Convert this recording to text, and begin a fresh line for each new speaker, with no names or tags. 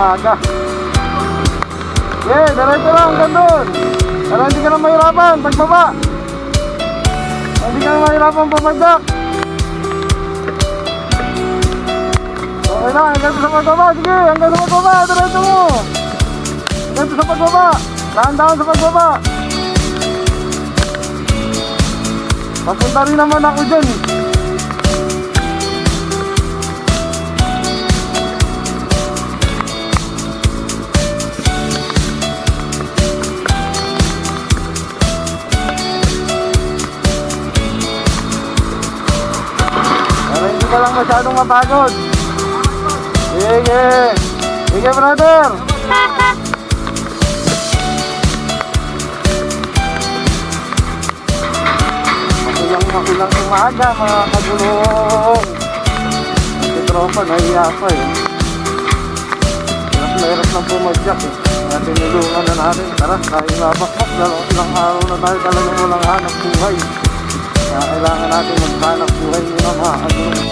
maaga. Yeah, diretso lang hanggang doon. Para hindi ka na mahirapan pagbaba. Hindi ka na mahirapan pabagdak. Okay na, hanggang sa pagbaba. Sige, hanggang sa pagbaba. Diretso mo. Hanggang sa pagbaba. Dahan-dahan sa pagbaba. Papunta rin naman ako dyan. eh. Para hindi ka lang masyadong mapagod. Sige. Sige, brother. Makulang makulang umaga mga kagulong. Si tropa, nahiya pa eh. Hirap na hirap ng pumadyak eh. Kaya tinulungan na natin. Tara, dahil nabakbak. Ilang araw na tayo talagang walang hanap buhay. Kaya kailangan natin maghanap buhay muna mga kagulong.